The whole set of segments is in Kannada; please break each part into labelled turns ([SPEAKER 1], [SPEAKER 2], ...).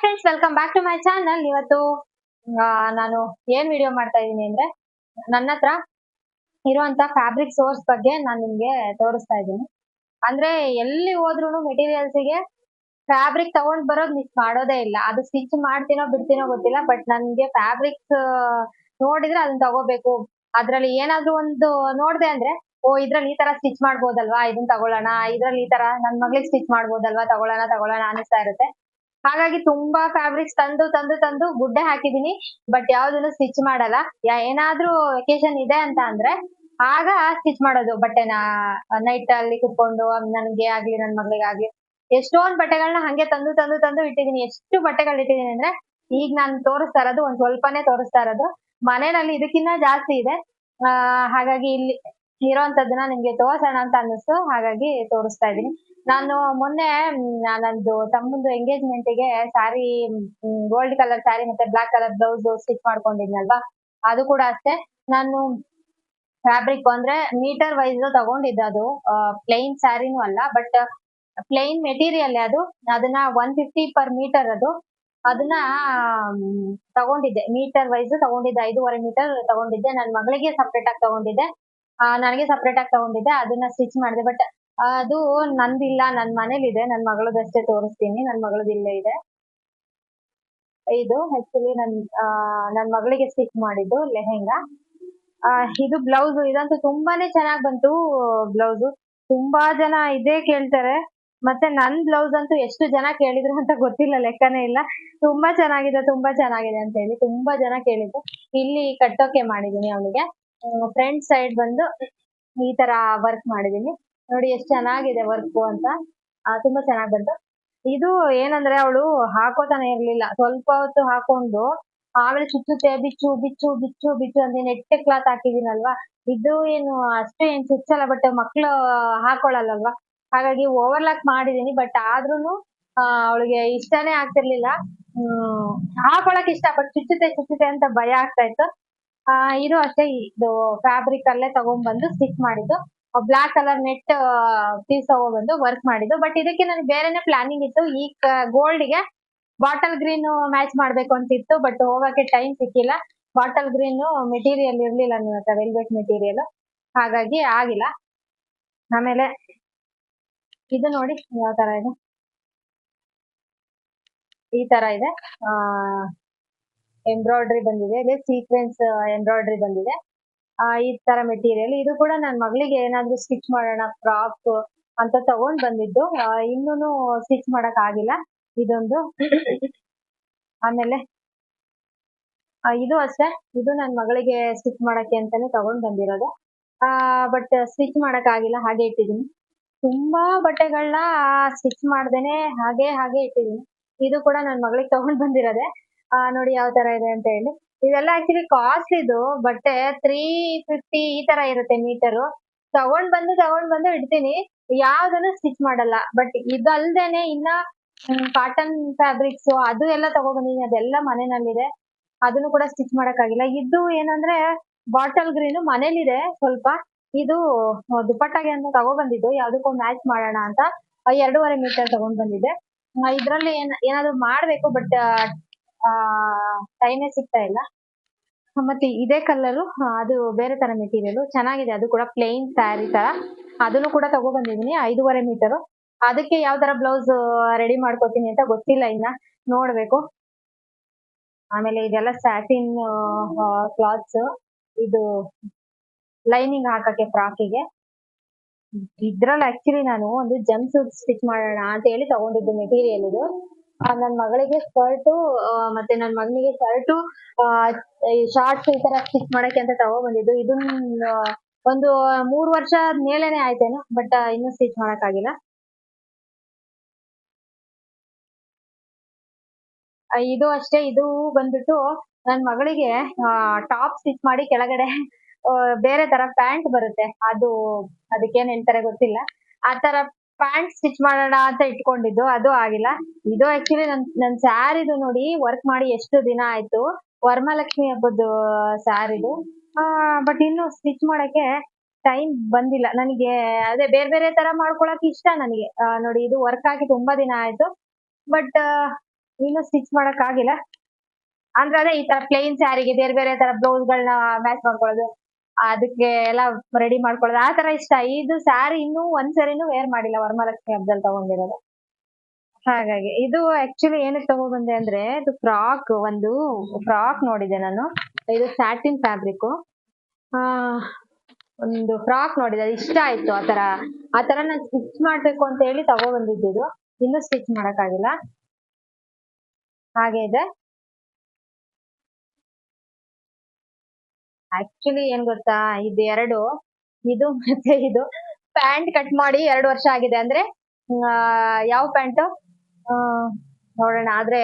[SPEAKER 1] Friends welcome back to my channel ಇವತ್ತು ನಾನು ಏನ್ ವಿಡಿಯೋ ಮಾಡ್ತಾ ಇದ್ದೀನಿ ಅಂದ್ರೆ, ನನ್ನ ಹತ್ರ ಇರುವಂತ ಫ್ಯಾಬ್ರಿಕ್ ಸೋರ್ಸ್ ಬಗ್ಗೆ ನಾನು ನಿಮ್ಗೆ ತೋರಿಸ್ತಾ ಇದ್ದೀನಿ ಅಂದ್ರೆ ಎಲ್ಲಿ ಹೋದ್ರು ಮೆಟೀರಿಯಲ್ಸ್ಗೆ ಫ್ಯಾಬ್ರಿಕ್ ತಗೊಂಡ್ ಬರೋದ್ ಮಿಸ್ ಮಾಡೋದೇ ಇಲ್ಲ. ಅದು ಸ್ಟಿಚ್ ಮಾಡ್ತೀನೋ ಬಿಡ್ತೀನೋ ಗೊತ್ತಿಲ್ಲ ಬಟ್ ನನ್ಗೆ ಫ್ಯಾಬ್ರಿಕ್ಸ್ ನೋಡಿದ್ರೆ ಅದನ್ನ ತಗೋಬೇಕು. ಅದ್ರಲ್ಲಿ ಏನಾದ್ರೂ ಒಂದು ನೋಡ್ದೆ ಅಂದ್ರೆ, ಓ, ಇದ್ರಲ್ಲಿ ಈ ತರ ಸ್ಟಿಚ್ ಮಾಡ್ಬೋದಲ್ವಾ ಇದನ್ನ ತಗೊಳ್ಳೋಣ, ಇದ್ರಲ್ಲಿ ಈ ತರ ನನ್ ಮಗಳಿಗೆ ಸ್ಟಿಚ್ ಮಾಡ್ಬೋದಲ್ವಾ, ತಗೊಳ್ಳೋಣ ತಗೊಳ್ಳೋಣ ಅನಿಸ್ತಾ ಇರುತ್ತೆ. ಹಾಗಾಗಿ ತುಂಬಾ ಫ್ಯಾಬ್ರಿಕ್ಸ್ ತಂದು ತಂದು ತಂದು ಗುಡ್ಡೆ ಹಾಕಿದೀನಿ. ಬಟ್ ಯಾವ್ದನ್ನು ಸ್ಟಿಚ್ ಮಾಡಲ್ಲ. ಏನಾದ್ರೂ ವೆಕೇಶನ್ ಇದೆ ಅಂತ ಅಂದ್ರೆ ಆಗ ಸ್ಟಿಚ್ ಮಾಡೋದು. ಬಟ್ಟೆನ ನೈಟ್ ಅಲ್ಲಿ ಕುತ್ಕೊಂಡು ನನ್ಗೆ ಆಗ್ಲಿ, ನನ್ ಮಗಳಿಗಾಗ್ಲಿ ಎಷ್ಟೊಂದ್ ಬಟ್ಟೆಗಳನ್ನ ಹಂಗೆ ತಂದು ತಂದು ತಂದು ಇಟ್ಟಿದೀನಿ. ಎಷ್ಟು ಬಟ್ಟೆಗಳು ಇಟ್ಟಿದೀನಿ ಅಂದ್ರೆ ಈಗ ನಾನು ತೋರಿಸ್ತಾ ಇರೋದು, ಒಂದ್ ಸ್ವಲ್ಪನೇ ತೋರಿಸ್ತಾ ಇರೋದು. ಮನೆಯಲ್ಲಿ ಇದಕ್ಕಿನ್ನ ಜಾಸ್ತಿ ಇದೆ. ಹಾಗಾಗಿ ಇಲ್ಲಿ ಇರೋಂಥದ್ದನ್ನ ನಿಮ್ಗೆ ತೋರ್ಸೋಣ ಅಂತ ಅನ್ನಿಸ್ತು. ಹಾಗಾಗಿ ತೋರಿಸ್ತಾ ಇದೀನಿ ನಾನು ಮೊನ್ನೆ ನನ್ನದು ನಂದು ತಮ್ಮಂದು ಎಂಗೇಜ್ಮೆಂಟ್ಗೆ ಸ್ಯಾರಿ ಗೋಲ್ಡ್ ಕಲರ್ ಸ್ಯಾರಿ ಮತ್ತೆ ಬ್ಲಾಕ್ ಕಲರ್ ಬ್ಲೌಸ್ ಸ್ಟಿಚ್ ಮಾಡ್ಕೊಂಡಿದ್ನಲ್ವಾ ಅದು ಕೂಡ ಅಷ್ಟೇ. ನಾನು ಫ್ಯಾಬ್ರಿಕ್ ಅಂದ್ರೆ ಮೀಟರ್ ವೈಸ್ ತಗೊಂಡಿದ್ದೆ ಅದು. ಪ್ಲೈನ್ ಸ್ಯಾರಿನೂ ಅಲ್ಲ ಬಟ್ ಪ್ಲೈನ್ ಮೆಟೀರಿಯಲ್ ಅದು. ಅದನ್ನ ಒನ್ ಫಿಫ್ಟಿ ಪರ್ ಮೀಟರ್ ಅದು. ಅದನ್ನ ತಗೊಂಡಿದ್ದೆ. ಮೀಟರ್ ವೈಸ್ ತಗೊಂಡಿದ್ದೆ. ಐದೂವರೆ ಮೀಟರ್ ತಗೊಂಡಿದ್ದೆ. ನನ್ನ ಮಗಳಿಗೆ ಸಪ್ರೇಟ್ ಆಗಿ ತಗೊಂಡಿದ್ದೆ. ನನಗೆ ಸಪ್ರೇಟ್ ಆಗಿ ತಗೊಂಡಿದ್ದೆ, ಅದನ್ನ ಸ್ಟಿಚ್ ಮಾಡಿದೆ. ಬಟ್ ಅದು ನಂದಿಲ್ಲ, ನನ್ ಮನೇಲಿದೆ, ನನ್ ಮಗಳದಷ್ಟೇ ತೋರಿಸ್ತೀನಿ, ನನ್ ಮಗಳದ್ದು ಇಲ್ಲೇ ಇದೆ. ಇದು ಆಕ್ಚುಲಿ ನನ್ ನನ್ ಮಗಳಿಗೆ ಸ್ಟಿಚ್ ಮಾಡಿದ್ದು ಲೆಹೆಂಗಾ. ಇದು ಬ್ಲೌಸ್, ಇದಂತೂ ತುಂಬಾನೇ ಚೆನ್ನಾಗ್ ಬಂತು ಬ್ಲೌಸ್. ತುಂಬಾ ಜನ ಇದೇ ಕೇಳ್ತಾರೆ. ಮತ್ತೆ ನನ್ ಬ್ಲೌಸ್ ಅಂತೂ ಎಷ್ಟು ಜನ ಕೇಳಿದ್ರು ಅಂತ ಗೊತ್ತಿಲ್ಲ, ಲೆಕ್ಕನೇ ಇಲ್ಲ. ತುಂಬಾ ಚೆನ್ನಾಗಿದೆ ತುಂಬಾ ಚೆನ್ನಾಗಿದೆ ಅಂತ ಹೇಳಿ ತುಂಬಾ ಜನ ಕೇಳಿದ್ರು. ಇಲ್ಲಿ ಕಟ್ಟೋಕೆ ಮಾಡಿದೀನಿ ಅವಳಿಗೆ. ಫ್ರಂಟ್ ಸೈಡ್ ಬಂದು ಈ ತರ ವರ್ಕ್ ಮಾಡಿದೀನಿ ನೋಡಿ ಎಷ್ಟು ಚೆನ್ನಾಗಿದೆ ವರ್ಕ್ ಅಂತ. ತುಂಬಾ ಚೆನ್ನಾಗಿ ಬಂತು. ಇದು ಏನಂದ್ರೆ ಅವಳು ಹಾಕೋತಾನೆ ಇರ್ಲಿಲ್ಲ. ಸ್ವಲ್ಪ ಹೊತ್ತು ಹಾಕೊಂಡು ಆಮೇಲೆ ಚುಚ್ಚುತ್ತೆ, ಬಿಚ್ಚು ಬಿಚ್ಚು ಬಿಚ್ಚು ಬಿಚ್ಚು ಅಂತ ನೆಟ್ಟೆ ಕ್ಲಾತ್ ಹಾಕಿದೀನಲ್ವಾ ಇದು ಏನು ಅಷ್ಟು ಏನ್ ಚುಚ್ಚಲ್ಲ ಬಟ್ ಮಕ್ಳು ಹಾಕೊಳಲ್ಲಲ್ವಾ ಹಾಗಾಗಿ ಓವರ್ಲಾಕ್ ಮಾಡಿದೀನಿ ಬಟ್ ಆದ್ರೂನು ಅವಳಿಗೆ ಇಷ್ಟನೇ ಆಗ್ತಿರ್ಲಿಲ್ಲ. ಹ್ಮ್, ಹಾಕೊಳಕ್ ಇಷ್ಟ ಬಟ್ ಚುಚ್ಚುತ್ತೆ ಚುಚ್ಚುತ್ತೆ ಅಂತ ಭಯ ಆಗ್ತಾ ಇತ್ತು. ಇದು ಅಷ್ಟೇ, ಇದು ಫ್ಯಾಬ್ರಿಕ್ ಅಲ್ಲೇ ತಗೊಂಡ್ಬಂದು ಸ್ಟಿಚ್ ಮಾಡಿದ್ದು. ಬ್ಲಾಕ್ ಕಲರ್ ನೆಟ್ ಪೀಸ್ ತಗೊಬಂದು ವರ್ಕ್ ಮಾಡಿದ್ದು. ಬಟ್ ಇದಕ್ಕೆ ನನಗೆ ಬೇರೆನೆ ಪ್ಲಾನಿಂಗ್ ಇತ್ತು. ಈ ಗೋಲ್ಡ್ಗೆ ಬಾಟಲ್ ಗ್ರೀನ್ ಮ್ಯಾಚ್ ಮಾಡ್ಬೇಕು ಅಂತಿತ್ತು ಬಟ್ ಹೋಗಕ್ಕೆ ಟೈಮ್ ಸಿಕ್ಕಿಲ್ಲ. ಬಾಟಲ್ ಗ್ರೀನ್ ಮೆಟೀರಿಯಲ್ ಇರ್ಲಿಲ್ಲ ನನ್ನ ಹತ್ರ ವೆಲ್ವೆಟ್ ಮೆಟೀರಿಯಲ್ ಹಾಗಾಗಿ ಆಗಿಲ್ಲ. ಆಮೇಲೆ ಇದು ನೋಡಿ, ಯಾವ ತರ ಇದೆ? ಈ ತರ ಇದೆ. ಆ ಎಂಬ್ರಾಯ್ಡ್ರಿ ಬಂದಿದೆ ಇದೆ ಸೀಕ್ವೆನ್ಸ್ ಎಂಬ್ರಾಯ್ಡ್ರಿ ಬಂದಿದೆ. ಈ ತರ ಮೆಟೀರಿಯಲ್ ಇದು ಕೂಡ ನನ್ನ ಮಗಳಿಗೆ ಏನಾದ್ರೂ ಸ್ಟಿಚ್ ಮಾಡೋಣ ಫ್ರಾಕ್ ಅಂತ ತಗೊಂಡ್ ಬಂದಿದ್ದು. ಇನ್ನೂ ಸ್ಟಿಚ್ ಮಾಡಕ್ ಆಗಿಲ್ಲ. ಇದೊಂದು. ಆಮೇಲೆ ಇದು ಅಷ್ಟೇ. ಇದು ನನ್ನ ಮಗಳಿಗೆ ಸ್ಟಿಚ್ ಮಾಡಕ್ಕೆ ಅಂತಾನೆ ತಗೊಂಡ್ ಬಂದಿರೋದು. ಆ ಬಟ್ ಸ್ಟಿಚ್ ಮಾಡಕ್ ಆಗಿಲ್ಲ, ಹಾಗೆ ಇಟ್ಟಿದೀನಿ ತುಂಬಾ ಬಟ್ಟೆಗಳನ್ನ ಸ್ಟಿಚ್ ಮಾಡ್ದೇನೆ ಹಾಗೆ ಹಾಗೆ ಇಟ್ಟಿದೀನಿ ಇದು ಕೂಡ ನನ್ನ ಮಗಳಿಗೆ ತಗೊಂಡ್ ಬಂದಿರೋದೆ. ಆ, ನೋಡಿ ಯಾವ ತರ ಇದೆ ಅಂತ ಹೇಳಿ. ಇದೆಲ್ಲ ಆಕ್ಚುಲಿ ಕಾಸ್ಟ್ ಇದು ಬಟ್ಟೆ ತ್ರೀ ಫಿಫ್ಟಿ ಈ ತರ ಇರುತ್ತೆ ಮೀಟರು ತಗೊಂಡ್ ಬಂದು ತಗೊಂಡ್ ಬಂದು ಇಡ್ತೀನಿ. ಯಾವ್ದನ್ನು ಸ್ಟಿಚ್ ಮಾಡಲ್ಲ. ಬಟ್ ಇದಲ್ದೇನೆ ಇನ್ನ ಕಾಟನ್ ಫ್ಯಾಬ್ರಿಕ್ಸ್ ಅದು ಎಲ್ಲ ತಗೊಂಡ್ ಬಂದಿದ್ದೀನಿ ಅದೆಲ್ಲ ಮನೆಯಲ್ಲಿದೆ ಅದನ್ನು ಕೂಡ ಸ್ಟಿಚ್ ಮಾಡಕ್ಕಾಗಿಲ್ಲ. ಇದು ಏನಂದ್ರೆ ಬಾಟಲ್ ಗ್ರೀನ್ ಮನೇಲಿದೆ ಸ್ವಲ್ಪ. ಇದು ದುಪ್ಪಟ್ಟಾಗೆ ಅಂತ ತಗೊಬಂದಿದ್ದು ಯಾವ್ದಕ್ಕೂ ಮ್ಯಾಚ್ ಮಾಡೋಣ ಅಂತ. ಎರಡೂವರೆ ಮೀಟರ್ ತಗೊಂಡ್ ಬಂದಿದ್ದೆ ಇದ್ರಲ್ಲಿ ಏನ್, ಏನಾದ್ರು ಮಾಡ್ಬೇಕು ಬಟ್ ಟೈಮೇ ಸಿಗ್ತಾ ಇಲ್ಲ. ಮತ್ತೆ ಇದೇ ಕಲ್ಲರು ಅದು ಬೇರೆ ತರ ಮೆಟೀರಿಯಲ್ ಚೆನ್ನಾಗಿದೆ. ಅದು ಕೂಡ ಪ್ಲೇನ್ ಸ್ಯಾರಿ ತರ. ಅದನ್ನು ಕೂಡ ತಗೊಬಂದಿದೀನಿ ಐದೂವರೆ ಮೀಟರ್ ಅದಕ್ಕೆ ಯಾವ ತರ ಬ್ಲೌಸ್ ರೆಡಿ ಮಾಡ್ಕೋತೀನಿ ಅಂತ ಗೊತ್ತಿಲ್ಲ ಇನ್ನ. ನೋಡ್ಬೇಕು. ಆಮೇಲೆ ಇದೆಲ್ಲ ಸ್ಯಾಟಿನ್ ಕ್ಲಾತ್ಸ್ ಇದು ಲೈನಿಂಗ್ ಹಾಕಕ್ಕೆ ಫ್ರಾಕಿಗೆ ಇದ್ರಲ್ಲಿ ಆಕ್ಚುಲಿ ನಾನು ಒಂದು ಜಂಪ್ ಸೂಟ್ ಸ್ಟಿಚ್ ಮಾಡೋಣ ಅಂತ ಹೇಳಿ ತಗೊಂಡಿದ್ದು ಮೆಟೀರಿಯಲ್ ಇದು. ನನ್ನ ಮಗಳಿಗೆ ಸ್ಕರ್ಟ್ ಮತ್ತೆ ನನ್ ಮಗನಿಗೆ ಶರ್ಟು ಶಾರ್ಟ್ಸ್ ಈ ತರ ಸ್ಟಿಚ್ ಮಾಡಕ್ಕೆ ಅಂತ ತಗೊಬಂದಿದ್ದು. ಇದನ್ನ ಒಂದು ಮೂರ್ ವರ್ಷ ಮೇಲೇನೆ ಆಯ್ತೇನು ಬಟ್ ಇನ್ನೂ ಸ್ಟಿಚ್ ಮಾಡಕ್ ಆಗಿಲ್ಲ ಇದು ಅಷ್ಟೇ, ಇದು ಬಂದ್ಬಿಟ್ಟು ನನ್ ಮಗಳಿಗೆ ಟಾಪ್ ಸ್ಟಿಚ್ ಮಾಡಿ ಕೆಳಗಡೆ ಬೇರೆ ತರ ಪ್ಯಾಂಟ್ ಬರುತ್ತೆ. ಅದು, ಅದಕ್ಕೇನ್ ಹೇಳ್ತಾರೆ ಗೊತ್ತಿಲ್ಲ. ಆ ತರ ಪ್ಯಾಂಟ್ ಸ್ಟಿಚ್ ಮಾಡೋಣ ಅಂತ ಇಟ್ಕೊಂಡಿದ್ದು, ಅದು ಆಗಿಲ್ಲ. ಇದು ಆಕ್ಚುಲಿ ನನ್ ನನ್ ಸ್ಯಾರಿದು ನೋಡಿ ವರ್ಕ್ ಮಾಡಿ ಎಷ್ಟು ದಿನ ಆಯ್ತು. ವರಮಹಾಲಕ್ಷ್ಮಿ ಹಬ್ಬದ ಸ್ಯಾರಿದು ಆ ಬಟ್ ಇನ್ನು ಸ್ಟಿಚ್ ಮಾಡಕ್ಕೆ ಟೈಮ್ ಬಂದಿಲ್ಲ. ನನಗೆ ಅದೇ ಬೇರೆ ಬೇರೆ ತರ ಮಾಡ್ಕೊಳಕ್ ಇಷ್ಟ ನನಗೆ. ನೋಡಿ ಇದು ವರ್ಕ್ ಆಗಿ ತುಂಬಾ ದಿನ ಆಯ್ತು. ಬಟ್ ಇನ್ನು ಸ್ಟಿಚ್ ಮಾಡಕ್ ಆಗಿಲ್ಲ ಅಂದ್ರೆ ಅದೇ ಈ ತರ ಪ್ಲೇನ್ ಸ್ಯಾರಿಗೆ ಬೇರೆ ಬೇರೆ ತರ ಬ್ಲೌಸ್ ಗಳನ್ನ ಮ್ಯಾಚ್ ಮಾಡ್ಕೊಳ್ಳೋದು. ಅದಕ್ಕೆ ಎಲ್ಲ ರೆಡಿ ಮಾಡ್ಕೊಳ್ಳೋದು. ಆ ತರ ಇಷ್ಟ. ಇದು ಸ್ಯಾರಿ ಇನ್ನೂ ಒಂದ್ ಸರಿನೂ ವೇರ್ ಮಾಡಿಲ್ಲ. ವರಮಹಾಲಕ್ಷ್ಮಿ ಹಬ್ಬದಲ್ಲಿ ತಗೊಂಡಿರೋದು. ಹಾಗಾಗಿ ಇದು ಆಕ್ಚುಲಿ ಏನಕ್ಕೆ ತಗೊಬಂದೆ ಅಂದ್ರೆ, ಇದು ಫ್ರಾಕ್ ಒಂದು ಫ್ರಾಕ್ ನೋಡಿದೆ ನಾನು. ಇದು ಸ್ಯಾಟಿನ್ ಫ್ಯಾಬ್ರಿಕ್ ಆ, ಒಂದು ಫ್ರಾಕ್ ನೋಡಿದೆ. ಅದು ಇಷ್ಟ ಆಯ್ತು ಆತರ ಆತರ ನಾನು ಸ್ಟಿಚ್ ಮಾಡ್ಬೇಕು ಅಂತ ಹೇಳಿ ತಗೊಬಂದಿದ್ದು ಇನ್ನೂ ಸ್ಟಿಚ್ ಮಾಡಕ್ಕಾಗಿಲ್ಲ. ಹಾಗೆ ಇದೆ. ಆಕ್ಚುಲಿ ಏನ್ ಗೊತ್ತಾ? ಇದು ಎರಡು. ಇದು ಮತ್ತೆ ಇದು ಪ್ಯಾಂಟ್ ಕಟ್ ಮಾಡಿ ಎರಡು ವರ್ಷ ಆಗಿದೆ. ಅಂದ್ರೆ ಯಾವ ಪ್ಯಾಂಟ್? ನೋಡೋಣ. ಆದ್ರೆ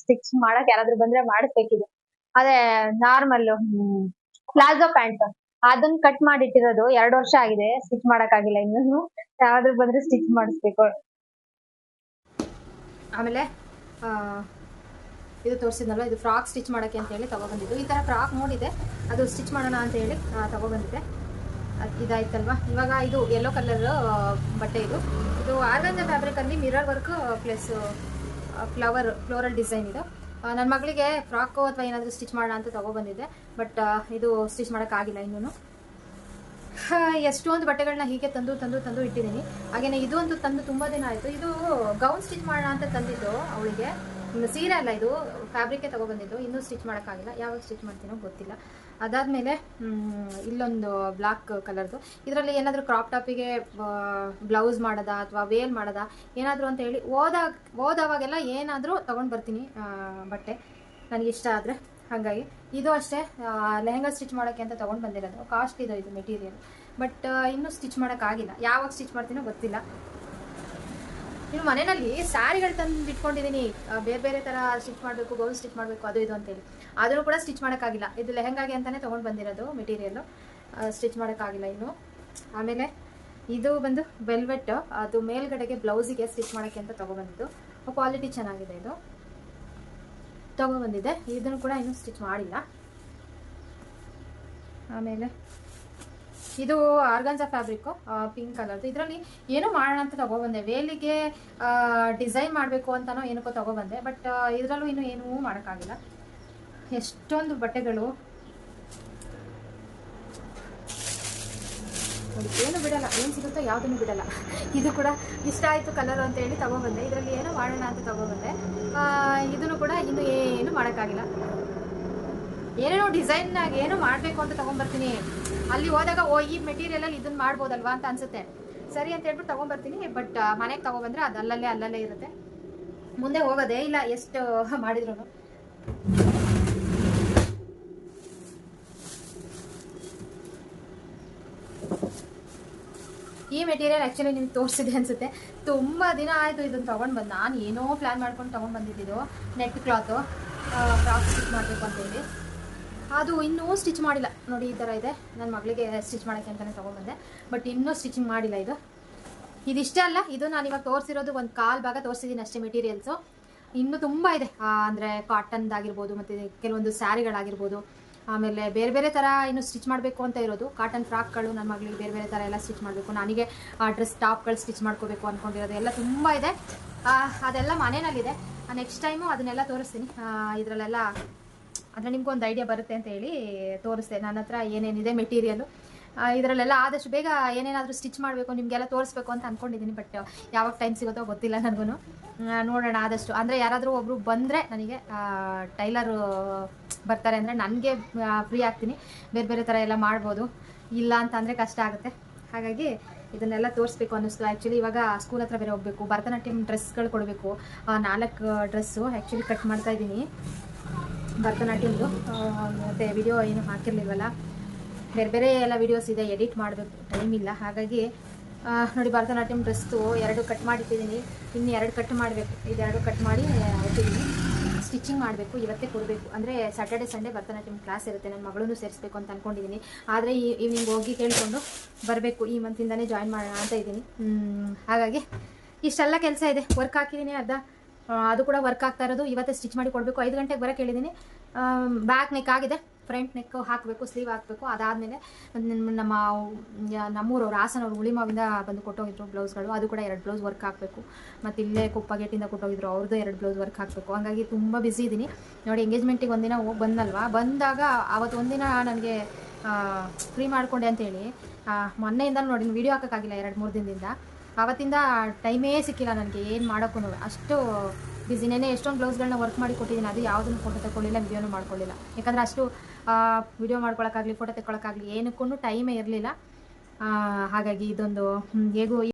[SPEAKER 1] ಸ್ಟಿಚ್ ಮಾಡಕ್ ಯಾರಾದ್ರು ಬಂದ್ರೆ ಮಾಡಿಸ್ಬೇಕಿದೆ. ಅದೇ ನಾರ್ಮಲ್ ಪ್ಲಾಜೋ ಪ್ಯಾಂಟ್ ಅದನ್ನ ಕಟ್ ಮಾಡಿ ಇಟ್ಟಿರೋದು ಎರಡು ವರ್ಷ ಆಗಿದೆ. ಸ್ಟಿಚ್ ಮಾಡಕ್ ಆಗಿಲ್ಲ ಇನ್ನೂ. ಯಾರಾದ್ರೂ ಬಂದ್ರೆ ಸ್ಟಿಚ್ ಮಾಡಿಸ್ಬೇಕು.
[SPEAKER 2] ಆಮೇಲೆ ಇದು ತೋರಿಸಿದ್ನಲ್ವ? ಇದು ಫ್ರಾಕ್ ಸ್ಟಿಚ್ ಮಾಡೋಕೆ ಅಂತ ಹೇಳಿ ತಗೊಬಂದಿದ್ದು. ಈ ಥರ ಫ್ರಾಕ್ ನೋಡಿದೆ. ಅದು ಸ್ಟಿಚ್ ಮಾಡೋಣ ಅಂತ ಹೇಳಿ ತಗೊಬಂದಿದ್ದೆ ಇದಾಯ್ತಲ್ವಾ? ಇವಾಗ ಇದು ಯೆಲ್ಲೋ ಕಲರ್ ಬಟ್ಟೆ ಇದು. ಇದು organza ಫ್ಯಾಬ್ರಿಕಲ್ಲಿ mirror work plus flower floral design ಇದು. ನನ್ನ ಮಗಳಿಗೆ ಫ್ರಾಕು ಅಥವಾ ಏನಾದರೂ ಸ್ಟಿಚ್ ಮಾಡೋಣ ಅಂತ ತಗೊಬಂದಿದ್ದೆ. ಬಟ್ ಇದು ಸ್ಟಿಚ್ ಮಾಡೋಕ್ಕಾಗಿಲ್ಲ ಇನ್ನೂ ಎಷ್ಟೊಂದು ಬಟ್ಟೆಗಳನ್ನ ಹೀಗೆ ತಂದು ತಂದು ತಂದು ಇಟ್ಟಿದ್ದೀನಿ. ಹಾಗೆಯೇ ಇದು ಅಂತೂ ತಂದು ತುಂಬಾ ದಿನ ಆಯ್ತು. ಇದು ಗೌನ್ ಸ್ಟಿಚ್ ಮಾಡೋಣ ಅಂತ ತಂದಿದ್ದು ಅವಳಿಗೆ. ಸೀರೆ ಅಲ್ಲ ಇದು ಫ್ಯಾಬ್ರಿಕ್ಕೆ ತಗೊಬಂದಿದ್ದು. ಇನ್ನೂ ಸ್ಟಿಚ್ ಮಾಡೋಕ್ಕಾಗಿಲ್ಲ. ಯಾವಾಗ ಸ್ಟಿಚ್ ಮಾಡ್ತೀನೋ ಗೊತ್ತಿಲ್ಲ. ಅದಾದಮೇಲೆ ಇಲ್ಲೊಂದು ಬ್ಲಾಕ್ ಕಲರ್ದು ಇದರಲ್ಲಿ ಏನಾದರೂ ಕ್ರಾಪ್ ಟಾಪಿಗೆ ಬ್ಲೌಸ್ ಮಾಡೋದಾ ಅಥವಾ ವೇಲ್ ಮಾಡೋದಾ, ಏನಾದರೂ ಅಂತ ಹೇಳಿ ಓದಾಗ ಓದವಾಗೆಲ್ಲ ಏನಾದರೂ ತೊಗೊಂಡು ಬರ್ತೀನಿ ಬಟ್ಟೆ. ನನಗೆ ಇಷ್ಟ ಆದರೆ. ಹಾಗಾಗಿ, ಇದು ಅಷ್ಟೇ. ಲೆಹೆಂಗಾ ಸ್ಟಿಚ್ ಮಾಡೋಕ್ಕೆ ಅಂತ ತೊಗೊಂಡು ಬಂದಿರೋದು. ಕಾಸ್ಟ್ ಇದು ಇದು ಮೆಟೀರಿಯಲ್ ಬಟ್ ಇನ್ನೂ ಸ್ಟಿಚ್ ಮಾಡೋಕ್ಕಾಗಿಲ್ಲ. ಯಾವಾಗ ಸ್ಟಿಚ್ ಮಾಡ್ತೀನೋ ಗೊತ್ತಿಲ್ಲ. ಇನ್ನು ಮನೆಯಲ್ಲಿ ಸ್ಯಾರಿಗಳು ತಂದು ಇಟ್ಕೊಂಡಿದ್ದೀನಿ ಬೇರೆ ಬೇರೆ ಥರ ಸ್ಟಿಚ್ ಮಾಡಬೇಕು ಗೌನ್ ಸ್ಟಿಚ್ ಮಾಡಬೇಕು, ಅದು ಇದು ಅಂತೇಳಿ. ಆದರೂ ಕೂಡ ಸ್ಟಿಚ್ ಮಾಡೋಕ್ಕಾಗಿಲ್ಲ. ಇದು ಲೆಹಂಗಾಗೆ ಅಂತಲೇ ತೊಗೊಂಡು ಬಂದಿರೋದು ಮೆಟೀರಿಯಲ್ಲು ಸ್ಟಿಚ್ ಮಾಡೋಕ್ಕಾಗಿಲ್ಲ ಇನ್ನು. ಆಮೇಲೆ ಇದು ಬಂದು ವೆಲ್ವೆಟ್ ಅದು ಮೇಲ್ಗಡೆಗೆ ಬ್ಲೌಸಿಗೆ ಸ್ಟಿಚ್ ಮಾಡೋಕ್ಕೆ ಅಂತ ತೊಗೊಬಂದಿದ್ದು ಕ್ವಾಲಿಟಿ ಚೆನ್ನಾಗಿದೆ ಇದು. ತೊಗೊಬಂದಿದೆ ಇದನ್ನು ಕೂಡ ಇನ್ನೂ ಸ್ಟಿಚ್ ಮಾಡಿಲ್ಲ. ಆಮೇಲೆ ಇದು ಆರ್ಗನ್ಜಾ ಫ್ಯಾಬ್ರಿಕ್ಕು ಪಿಂಕ್ ಕಲರ್ದು ಇದರಲ್ಲಿ ಏನು ಮಾಡೋಣ ಅಂತ ತಗೊಬಂದೆ. ವೇಲಿಗೆ ಡಿಸೈನ್ ಮಾಡಬೇಕು ಅಂತನೋ ಏನಕ್ಕೋ ತಗೊಬಂದೆ. ಬಟ್ ಇದರಲ್ಲೂ ಇನ್ನೂ ಏನೂ ಮಾಡೋಕ್ಕಾಗಿಲ್ಲ. ಎಷ್ಟೊಂದು ಬಟ್ಟೆಗಳು. ಏನು ಬಿಡಲ್ಲ. ಏನು ಸಿಗುತ್ತೋ ಯಾವುದನ್ನು ಬಿಡಲ್ಲ. ಇದು ಕೂಡ ಇಷ್ಟ ಆಯಿತು ಕಲರ್ ಅಂತ ಹೇಳಿ ತಗೊಬಂದೆ. ಇದರಲ್ಲಿ ಏನು ಮಾಡೋಣ ಅಂತ ತಗೊಬಂದೆ. ಇದನ್ನು ಕೂಡ ಇನ್ನೂ ಏನು ಮಾಡೋಕ್ಕಾಗಿಲ್ಲ. ಏನೇನೋ ಡಿಸೈನ್ ಏನೋ ಮಾಡಬೇಕು ಅಂತ ತಗೊಂಡ್ಬರ್ತೀನಿ ಅಲ್ಲಿ ಹೋದಾಗ, ಓ, ಈ ಮೆಟೀರಿಯಲಲ್ಲಿ ಇದನ್ನ ಮಾಡ್ಬೋದಲ್ವಾ ಅಂತ ಅನ್ಸುತ್ತೆ. ಸರಿ ಅಂತ ಹೇಳ್ಬಿಟ್ಟು ತಗೊಂಡ್ಬರ್ತೀನಿ ಬಟ್ ಮನೆಗೆ ತಗೊಬಂದ್ರೆ ಅದು ಅಲ್ಲಲ್ಲೇ ಅಲ್ಲಲ್ಲೇ ಇರುತ್ತೆ. ಮುಂದೆ ಹೋಗೋದೇ ಇಲ್ಲ, ಎಷ್ಟು ಮಾಡಿದ್ರು ಈ ಮೆಟೀರಿಯಲ್ ಆ್ಯಕ್ಚುಲಿ ನಿಮ್ಗೆ ತೋರಿಸಿದೆ ಅನ್ಸುತ್ತೆ. ತುಂಬ ದಿನ ಆಯಿತು ಇದನ್ನು ತೊಗೊಂಡು ಬಂದು ನಾನು ಏನೋ ಪ್ಲ್ಯಾನ್ ಮಾಡ್ಕೊಂಡು ತೊಗೊಂಡು ಬಂದಿದ್ದು ನೆಟ್ ಕ್ಲಾತು ಫ್ರಾಕ್ ಸ್ಟಿಚ್ ಮಾಡಬೇಕು ಅಂತೇಳಿ. ಅದು ಇನ್ನೂ ಸ್ಟಿಚ್ ಮಾಡಿಲ್ಲ. ನೋಡಿ ಈ ಥರ ಇದೆ. ನನ್ನ ಮಗಳಿಗೆ ಸ್ಟಿಚ್ ಮಾಡೋಕ್ಕೆ ಅಂತಲೇ ತೊಗೊಂಬಂದೆ ಬಟ್ ಇನ್ನೂ ಸ್ಟಿಚಿಂಗ್ ಮಾಡಿಲ್ಲ ಇದು. ಇದಿಷ್ಟೇ ಅಲ್ಲ ಇದು ನಾನು ಇವಾಗ ತೋರಿಸಿರೋದು ಒಂದು ಕಾಲು ಭಾಗ ತೋರಿಸಿದ್ದೀನಿ ಅಷ್ಟೇ ಮೆಟೀರಿಯಲ್ಸು ಇನ್ನೂ ತುಂಬ ಇದೆ. ಆ, ಅಂದರೆ ಕಾಟನ್ದಾಗಿರ್ಬೋದು ಮತ್ತು ಕೆಲವೊಂದು ಸ್ಯಾರಿಗಳಾಗಿರ್ಬೋದು. ಆಮೇಲೆ ಬೇರೆ ಬೇರೆ ಥರ ಇನ್ನು ಸ್ಟಿಚ್ ಮಾಡಬೇಕು ಅಂತ ಇರೋದು. ಕಾಟನ್ ಫ್ರಾಕ್ಗಳು ನನ್ನ ಮಗಳಿಗೆ ಬೇರೆ ಬೇರೆ ಥರ ಎಲ್ಲ ಸ್ಟಿಚ್ ಮಾಡಬೇಕು. ನನಗೆ ಡ್ರೆಸ್ ಟಾಪ್ಗಳು ಸ್ಟಿಚ್ ಮಾಡ್ಕೋಬೇಕು ಅಂದ್ಕೊಂಡಿರೋದು ಎಲ್ಲ ತುಂಬ ಇದೆ. ಆ, ಅದೆಲ್ಲ ಮನೆಯಲ್ಲಿದೆ. ನೆಕ್ಸ್ಟ್ ಟೈಮು ಅದನ್ನೆಲ್ಲ ತೋರಿಸ್ತೀನಿ. ಇದರಲ್ಲೆಲ್ಲ ಅಂದರೆ ನಿಮ್ಗೆ ಒಂದು ಐಡಿಯಾ ಬರುತ್ತೆ ಅಂತ ಹೇಳಿ ತೋರಿಸ್ದೆ. ನನ್ನ ಹತ್ರ ಏನೇನಿದೆ ಮೆಟೀರಿಯಲು ಇದರಲ್ಲೆಲ್ಲ ಆದಷ್ಟು ಬೇಗ ಏನೇನಾದರೂ ಸ್ಟಿಚ್ ಮಾಡಬೇಕು, ನಿಮಗೆಲ್ಲ ತೋರಿಸ್ಬೇಕು ಅಂತ ಅಂದ್ಕೊಂಡಿದ್ದೀನಿ ಬಟ್ ಯಾವಾಗ ಟೈಮ್ ಸಿಗುತ್ತೋ ಗೊತ್ತಿಲ್ಲ ನನಗೂ ನೋಡೋಣ ಆದಷ್ಟು. ಅಂದರೆ ಯಾರಾದರೂ ಒಬ್ಬರು ಬಂದರೆ ನನಗೆ ಟೈಲರು ಬರ್ತಾರೆ ಅಂದರೆ ನನಗೆ ಫ್ರೀ ಆಗ್ತೀನಿ. ಬೇರೆ ಬೇರೆ ಥರ ಎಲ್ಲ ಮಾಡ್ಬೋದು. ಇಲ್ಲ ಅಂತಂದರೆ ಕಷ್ಟ ಆಗುತ್ತೆ. ಹಾಗಾಗಿ ಇದನ್ನೆಲ್ಲ ತೋರಿಸ್ಬೇಕು ಅನ್ನಿಸ್ತು. ಆ್ಯಕ್ಚುಲಿ ಇವಾಗ ಸ್ಕೂಲ್ ಹತ್ರ ಬೇರೆ ಹೋಗಬೇಕು. ಭರತನಾಟ್ಯಂ ಡ್ರೆಸ್ಗಳು ಕೊಡಬೇಕು. ನಾಲ್ಕು ಡ್ರೆಸ್ಸು ಆ್ಯಕ್ಚುಲಿ ಕಟ್ ಮಾಡ್ತಾ ಇದ್ದೀನಿ. ಭರತನಾಟ್ಯಂದು. ಮತ್ತು ವಿಡಿಯೋ ಏನು ಹಾಕಿರಲಿಲ್ವಲ್ಲ? ಬೇರೆ ಬೇರೆ ಎಲ್ಲ ವಿಡಿಯೋಸ್ ಇದೆ ಎಡಿಟ್ ಮಾಡಬೇಕು ಟೈಮ್ ಇಲ್ಲ. ಹಾಗಾಗಿ ನೋಡಿ ಭರತನಾಟ್ಯಮ್ ಡ್ರೆಸ್ಸು ಎರಡು ಕಟ್ ಮಾಡಿಟ್ಟಿದ್ದೀನಿ. ಇನ್ನು ಎರಡು ಕಟ್ ಮಾಡಬೇಕು. ಇದೆರಡು ಕಟ್ ಮಾಡಿ ಹೋಗ್ತಿದ್ದೀನಿ ಸ್ಟಿಚಿಂಗ್ ಮಾಡಬೇಕು, ಇವತ್ತೇ ಕೊಡಬೇಕು. ಅಂದರೆ ಸ್ಯಾಟರ್ಡೆ ಸಂಡೇ ಭರತನಾಟ್ಯಮ್ ಕ್ಲಾಸ್ ಇರುತ್ತೆ. ನನ್ನ ಮಗಳನ್ನು ಸೇರಿಸ್ಬೇಕು ಅಂತ ಅಂದ್ಕೊಂಡಿದ್ದೀನಿ ಆದರೆ ಈ ಈವ್ನಿಂಗ್ ಹೋಗಿ ಕೇಳಿಕೊಂಡು ಬರಬೇಕು. ಈ ಮಂತಿಂದನೇ ಜಾಯಿನ್ ಮಾಡೋಣ ಅಂತ ಇದ್ದೀನಿ. ಹಾಗಾಗಿ ಇಷ್ಟೆಲ್ಲ ಕೆಲಸ ಇದೆ. ವರ್ಕ್ ಹಾಕಿದ್ದೀನಿ ಅರ್ಧ. ಅದು ಕೂಡ ವರ್ಕ್ ಆಗ್ತಾ ಇರೋದು. ಇವತ್ತೇ ಸ್ಟಿಚ್ ಮಾಡಿ ಕೊಡಬೇಕು. ಐದು ಗಂಟೆಗೆ ಬರೋಕ್ಕೆ ಹೇಳಿದ್ದೀನಿ ಬ್ಯಾಕ್ ನೆಕ್ ಆಗಿದೆ. ಫ್ರಂಟ್ ನೆಕ್ ಹಾಕಬೇಕು ಸ್ಲೀವ್ ಹಾಕಬೇಕು. ಅದಾದಮೇಲೆ ನಮ್ಮ ನಮ್ಮೂರವ್ರು ಹಾಸನವ್ರು ಉಳಿಮಾವಿಂದ ಬಂದು ಕೊಟ್ಟೋಗಿದ್ರು ಬ್ಲೌಸ್ಗಳು ಅದು ಕೂಡ ಎರಡು ಬ್ಲೌಸ್ ವರ್ಕ್ ಹಾಕಬೇಕು. ಮತ್ತು ಇಲ್ಲೇ ಕೊಪ್ಪ ಗೇಟಿಂದ ಕೊಟ್ಟೋಗಿದ್ರು. ಅವ್ರದ್ದು ಎರಡು ಬ್ಲೌಸ್ ವರ್ಕ್ ಹಾಕಬೇಕು. ಹಾಗಾಗಿ ತುಂಬ ಬ್ಯುಸಿ ಇದ್ದೀನಿ ನೋಡಿ ಎಂಗೇಜ್ಮೆಂಟಿಗೆ ಒಂದಿನ ಹೋಗಿ ಬಂದಲ್ವಾ ಬಂದಾಗ ಅವತ್ತು ಒಂದಿನ ನನಗೆ ಫ್ರೀ ಮಾಡಿಕೊಂಡೆ ಅಂತೇಳಿ ಮೊನ್ನೆಯಿಂದ ನೋಡಿ ವೀಡಿಯೋ ಹಾಕೋಕ್ಕಾಗಿಲ್ಲ, ಎರಡು ಮೂರು ದಿನದಿಂದ. ಆವತ್ತಿಂದ ಟೈಮೇ ಸಿಕ್ಕಿಲ್ಲ ನನಗೆ, ಏನು ಮಾಡೋಕ್ಕೂ ಅಷ್ಟು ಬಿಸಿನೇ ಎಷ್ಟೊಂದು ಬ್ಲೌಸ್ಗಳನ್ನ ವರ್ಕ್ ಮಾಡಿ ಕೊಟ್ಟಿದ್ದೀನಿ, ಅದು ಯಾವುದನ್ನು ಫೋಟೋ ತಗೊಳ್ಳಿಲ್ಲ ವಿಡಿಯೋನೂ ಮಾಡ್ಕೊಳ್ಳಿಲ್ಲ. ಯಾಕಂದರೆ ಅಷ್ಟು ವಿಡಿಯೋ ಮಾಡ್ಕೊಳಕ್ಕಾಗಲಿ ಫೋಟೋ ತಗೊಳಕ್ಕಾಗಲಿ ಏನಕ್ಕೂ ಟೈಮೇ ಇರಲಿಲ್ಲ. ಹಾಗಾಗಿ ಇದೊಂದು ಹೇಗೂ